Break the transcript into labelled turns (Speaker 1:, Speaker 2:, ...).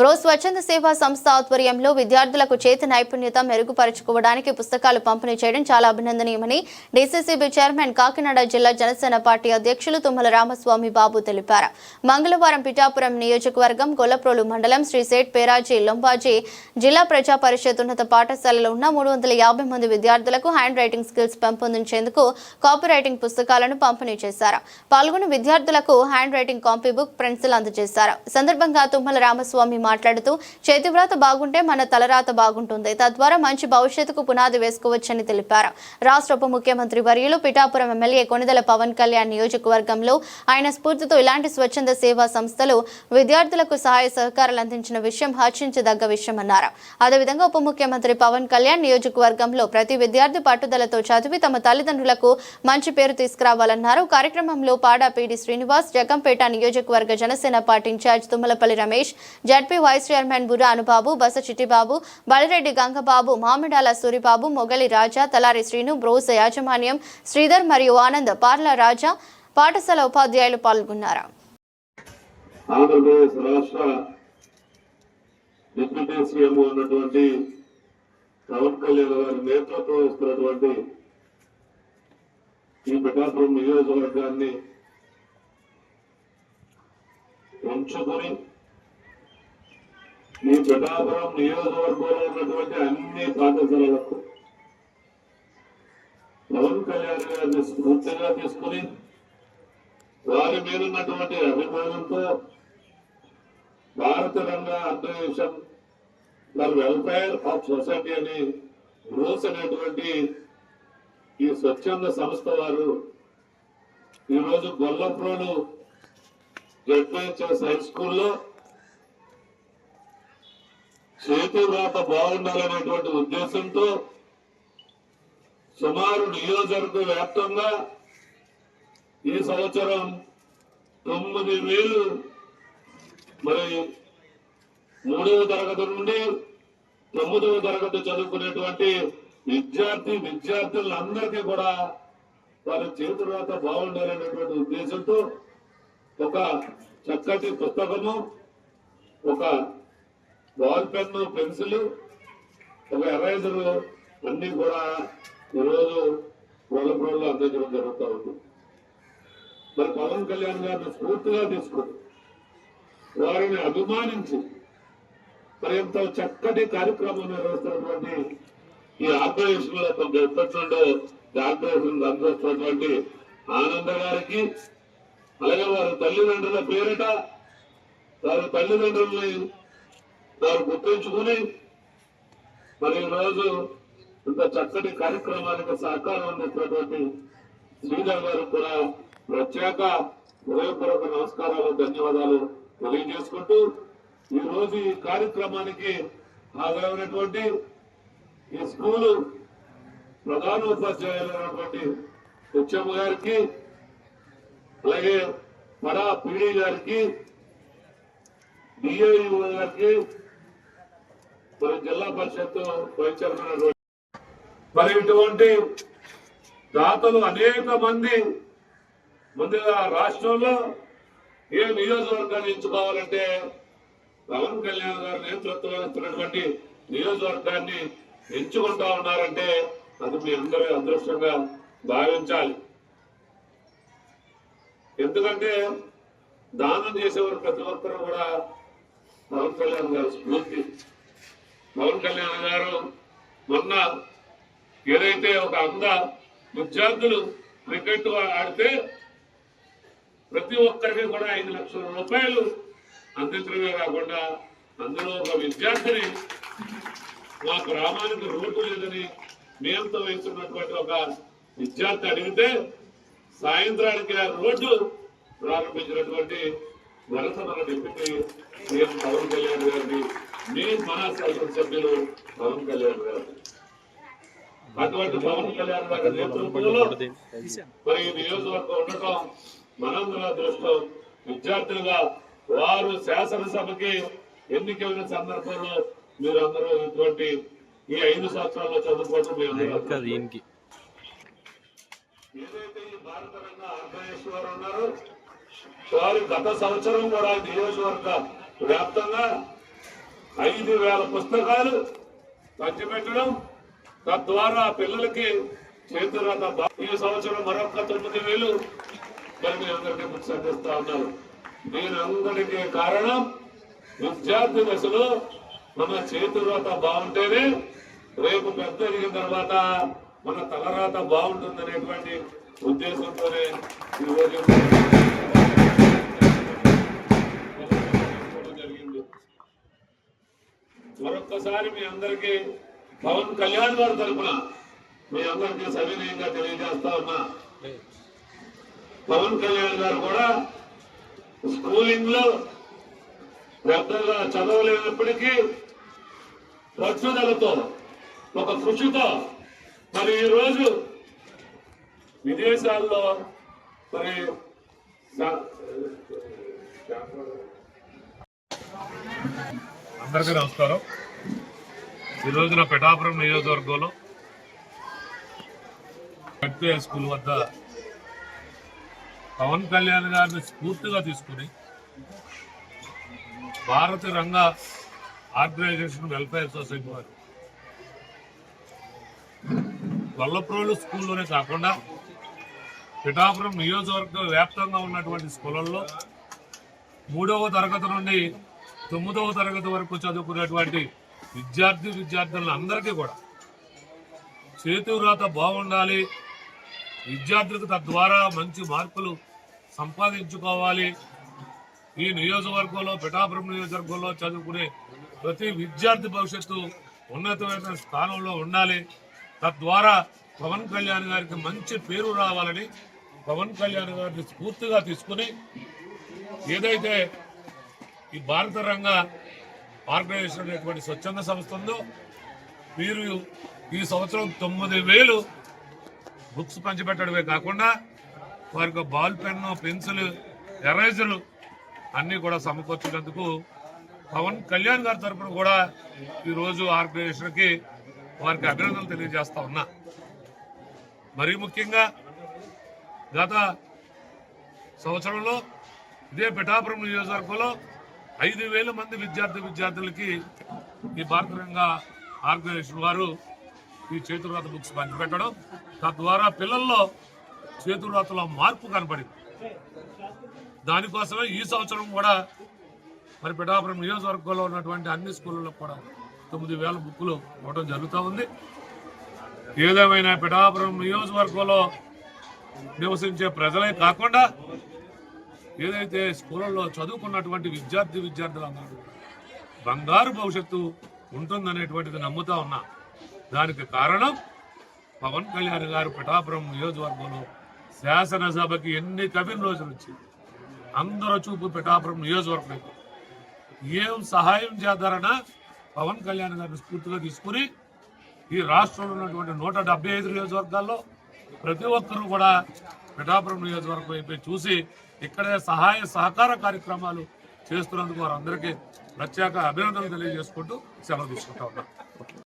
Speaker 1: Bro స్వచ్ఛంద సేవా సంస్థ ఆధ్వర్యంలో విద్యార్థులకు చేతి నైపుణ్యత మెరుగుపరుచుకోవడానికి పుస్తకాలు పంపిణీ చేయడం చాలా అభినందనీయమని డీసీసీబీ చైర్మన్ కాకినాడ జిల్లా జనసేన పార్టీ అధ్యక్షులు తుమ్మల రామస్వామి బాబు తెలిపారు. మంగళవారం పిఠాపురం నియోజకవర్గం గొల్లప్రోలు మండలం శ్రీసేట్ పేరాజీ లొంబాజీ జిల్లా ప్రజా పరిషత్ ఉన్నత పాఠశాలలో ఉన్న మూడు వందల యాభై మంది విద్యార్థులకు హ్యాండ్ రైటింగ్ స్కిల్స్ పెంపొందించేందుకు కాపీ రైటింగ్ పుస్తకాలను పంపిణీ చేశారు. పాల్గొన్న విద్యార్థులకు hand writing copy book pencil అందజేశారు. సందర్భంగా తుమ్మల రామస్వామి మాట్లాడుతూ చేతివ్రాత బాగుంటే మన తలరాత బాగుంటుంది. తద్వారా మంచి భవిష్యత్తుకు పునాది వేసుకోవచ్చని తెలిపారు. రాష్ట్ర ఉప ముఖ్యమంత్రి వర్యులు పిఠాపురం ఎమ్మెల్యే కొనిదల పవన్ కళ్యాణ్ నియోజకవర్గంలో ఆయన స్ఫూర్తితో ఇలాంటి స్వచ్ఛంద సేవా సంస్థలు విద్యార్థులకు సహాయ సహకారాలు అందించిన విషయం హర్షించదగ్గ విషయమన్నారు అదేవిధంగా ఉప ముఖ్యమంత్రి పవన్ కళ్యాణ్ నియోజకవర్గంలో ప్రతి విద్యార్థి పట్టుదలతో చదివి తమ తల్లిదండ్రులకు మంచి పేరు తీసుకురావాలన్నారు. కార్యక్రమంలో పాడా పీడి శ్రీనివాస్ జగంపేట నియోజకవర్గ Janasena party incharge Tummalapalli Ramesh ZP vice chairman Burra Anubabu బస చిట్టిబాబు బలిరెడ్డి గంగబాబు మామిడాల సూరిబాబు మొగలి రాజా తలారి శ్రీను బ్రోస్ యాజమాన్యం శ్రీధర్ మరియు ఆనంద్ పార్ల రాజా పాఠశాల ఉపాధ్యాయులు పాల్గొన్నారు.
Speaker 2: ఆంధ్రప్రదేశ్ రాష్ట్ర డిప్యూటీ సీఎం ఉన్నటువంటి పవన్ కళ్యాణ్ గారి నేతృత్వం వస్తున్నటువంటి ఈ పిఠాపురం నియోజకవర్గాన్ని ఉంచుకొని ఈ పిఠాపురం నియోజకవర్గంలో ఉన్నటువంటి అన్ని పాఠశాలలకు పవన్ కళ్యాణ్ గారిని స్ఫూర్తిగా తీసుకుని వారి మీద ఉన్నటువంటి అభిమానంతో భారత రంగ organisation for welfare of society అని రూల్స్ అనేటువంటి ఈ స్వచ్ఛంద సంస్థ వారు ఈరోజు గొల్లప్రోలు జడ్పిహెచ్ఎస్ హై స్కూల్లో చేతి వ్రాత బాగుండాలనేటువంటి ఉద్దేశంతో సుమారు నియోజకవర్గ వ్యాప్తంగా ఈ సంవత్సరం తొమ్మిది వేలు మరి మూడవ తరగతి నుండి తొమ్మిదవ తరగతి చదువుకునేటువంటి విద్యార్థి విద్యార్థులందరికీ కూడా వారి చేతి రాత బాగుండాలనేటువంటి ఉద్దేశంతో ఒక చక్కటి పుస్తకము ఒక బాల్ పెన్ను పెన్సిల్ ఒక ఎరైజర్ అన్ని కూడా ఈరోజు గొల్లపురంలో అందించడం జరుగుతూ ఉంది. మరి పవన్ కళ్యాణ్ గారిని స్ఫూర్తిగా తీసుకుని వారిని అభిమానించి మరి ఎంత చక్కటి కార్యక్రమం నిర్వహిస్తున్నటువంటి ఈ ఆర్గనైజేషన్లో ఎప్పటి నుండో ఈ ఆర్గనైజేషన్ అందజేస్తున్నటువంటి ఆనంద గారికి అలాగే వారి తల్లిదండ్రుల పేరిట వారి తల్లిదండ్రుల్ని వారు గుర్తించుకుని మరి ఈ రోజు ఇంత చక్కటి కార్యక్రమానికి సహకారం అందిస్తున్నటువంటి శ్రీధర్ గారు కూడా ప్రత్యేక హృదయపూర్వక నమస్కారాలు ధన్యవాదాలు తెలియజేసుకుంటూ ఈ రోజు ఈ కార్యక్రమానికి హాజరైనటువంటి ఈ స్కూలు ప్రధానోపాధ్యాయులైనటువంటి హెచ్ఎం గారికి అలాగే పడా పీడీ గారికి డిఏయు గారికి మరి జిల్లా పరిషత్ వైస్ చైర్మన్ మరి ఇటువంటి దాతలు అనేక మంది ముందుగా రాష్ట్రంలో ఏ నియోజకవర్గాన్ని ఎంచుకోవాలంటే పవన్ కళ్యాణ్ గారి నేతృత్వం ఇస్తున్నటువంటి నియోజకవర్గాన్ని ఎంచుకుంటా ఉన్నారంటే అది మీ అందరి అదృష్టంగా భావించాలి. ఎందుకంటే దానం చేసేవారు ప్రతి ఒక్కరు కూడా పవన్ కళ్యాణ్ గారు స్ఫూర్తి పవన్ కళ్యాణ్ గారు మొన్న ఏదైతే ఒక అంద విద్యార్థులు క్రికెట్ ఆడితే ప్రతి ఒక్కరికి కూడా ఐదు లక్షల రూపాయలు అందించడమే కాకుండా అందులో ఒక విద్యార్థిని మా గ్రామానికి రోడ్డు లేదని నియంతో వేస్తున్నటువంటి ఒక విద్యార్థి అడిగితే సాయంత్రానికి ఆ రోడ్డు ప్రారంభించినటువంటి ఘనత మన డిప్యూటీ సీఎం పవన్ కళ్యాణ్ గారిని మీ మన శాసనసభ్యులు పవన్ కళ్యాణ్ గారు. అటువంటి పవన్ కళ్యాణ్ గారి నేతృత్వంలో మరి ఈ నియోజకవర్గం ఉండటం మనందరం అదృష్టం. విద్యార్థులుగా వారు శాసనసభకి ఎన్నికైన సందర్భంలో మీరందరూ ఇటువంటి ఈ ఐదు సంవత్సరాల్లో అందరూ
Speaker 3: ఈయనకి
Speaker 2: ఏదైతే ఈ భారత రంగ ఆర్గనైజేషన్ వారు ఉన్నారో వారు గత సంవత్సరం కూడా ఈ నియోజకవర్గ వ్యాప్తంగా
Speaker 4: ఐదు వేల పుస్తకాలు పంచిపెట్టడం తద్వారా పిల్లలకి చేతురాత ఈ సంవత్సరం మరొక తొమ్మిది వేలు మరి మీ అందరికీ ముత్సందిస్తా ఉన్నారు దీనందరికీ కారణం విద్యార్థి దశలో మన చేతురాత బాగుంటేనే రేపు పెద్ద ఎదిగిన తర్వాత మన తలరాత బాగుంటుందనేటువంటి ఉద్దేశంతోనే ఈరోజు మరొక్కసారి మీ అందరికీ పవన్ కళ్యాణ్ గారి తరపున మీ అందరికీ సవినయంగా తెలియజేస్తా ఉన్నా. పవన్ కళ్యాణ్ గారు కూడా స్కూలింగ్లో పెద్దగా చదవలేనప్పటికీ పట్టుదలతో ఒక కృషితో మరి ఈరోజు విదేశాల్లో మరి శా-
Speaker 2: అందరికీ నమస్కారం. ఈ రోజున పిఠాపురం నియోజకవర్గంలో కట్పే స్కూల్ వద్ద పవన్ కళ్యాణ్ గారిని స్ఫూర్తిగా తీసుకుని భారత రంగ ఆర్గనైజేషన్ వెల్ఫేర్ సొసైటీ వారు గొల్లప్రోలు స్కూల్లోనే కాకుండా పిఠాపురం నియోజకవర్గ వ్యాప్తంగా ఉన్నటువంటి స్కూళ్ళల్లో మూడవ తరగతి నుండి తొమ్మిదవ తరగతి వరకు చదువుకునేటువంటి విద్యార్థి విద్యార్థులను అందరికీ కూడా చేతువ్రాత బాగుండాలి. విద్యార్థులకు తద్వారా మంచి మార్కులు సంపాదించుకోవాలి. ఈ నియోజకవర్గంలో పిఠాపురం నియోజకవర్గంలో చదువుకునే ప్రతి విద్యార్థి భవిష్యత్తు ఉన్నతమైన స్థానంలో ఉండాలి. తద్వారా పవన్ కళ్యాణ్ గారికి మంచి పేరు రావాలని పవన్ కళ్యాణ్ గారిని స్ఫూర్తిగా తీసుకుని ఏదైతే ఈ భారత రంగ ఆర్గనైజేషన్ అనేటువంటి స్వచ్ఛంద సంస్థ ఉందో మీరు ఈ సంవత్సరం తొమ్మిది వేలు బుక్స్ పంచిపెట్టడమే కాకుండా వారికి బాల్ పెన్ను పెన్సిల్ ఎరేజర్లు అన్నీ కూడా సమకూర్చినందుకు పవన్ కళ్యాణ్ గారి తరఫున కూడా ఈరోజు ఆర్గనైజేషన్కి వారికి అభినందనలు తెలియజేస్తా ఉన్నా. మరీ ముఖ్యంగా గత సంవత్సరంలో ఇదే పిఠాపురం నియోజకవర్గంలో ఐదు వేల మంది విద్యార్థి విద్యార్థులకి ఈ భారత రంగ ఆర్గనైజేషన్ వారు ఈ చేతురాత బుక్స్ పంచిపెట్టడం. తద్వారా పిల్లల్లో చేతురాతలో మార్పు కనపడింది. దానికోసమే ఈ సంవత్సరం కూడా మరి పిఠాపురం నియోజకవర్గంలో ఉన్నటువంటి అన్ని స్కూళ్ళలో కూడా తొమ్మిది వేల బుక్కులు ఇవ్వడం జరుగుతూ ఉంది. ఏదేమైనా పిఠాపురం నియోజకవర్గంలో నివసించే ప్రజలే కాకుండా ఏదైతే స్కూళ్ళల్లో చదువుకున్నటువంటి విద్యార్థి విద్యార్థులు అన్నారు బంగారు భవిష్యత్తు ఉంటుందనేటువంటిది నమ్ముతా ఉన్నా దానికి కారణం పవన్ కళ్యాణ్ గారు పిఠాపురం నియోజకవర్గంలో శాసనసభకి ఎన్ని కవిన్ రోజులు వచ్చి అందరూ చూపు పిఠాపురం నియోజకవర్గం ఏం సహాయం చేద్దారన్నా పవన్ కళ్యాణ్ గారిని స్ఫూర్తిగా తీసుకుని ఈ రాష్ట్రంలో ఉన్నటువంటి నూట డెబ్బై ఐదు నియోజకవర్గాల్లో ప్రతి ఒక్కరూ కూడా పిఠాపురం నియోజకవర్గం వైపు చూసి ఇక్కడ సహాయ సహకార కార్యక్రమాలు చేస్తున్నందుకు వారందరికీ ప్రత్యేక అభినందనలు తెలియజేసుకుంటూ సెలవు తీసుకుంటా ఉన్నాం.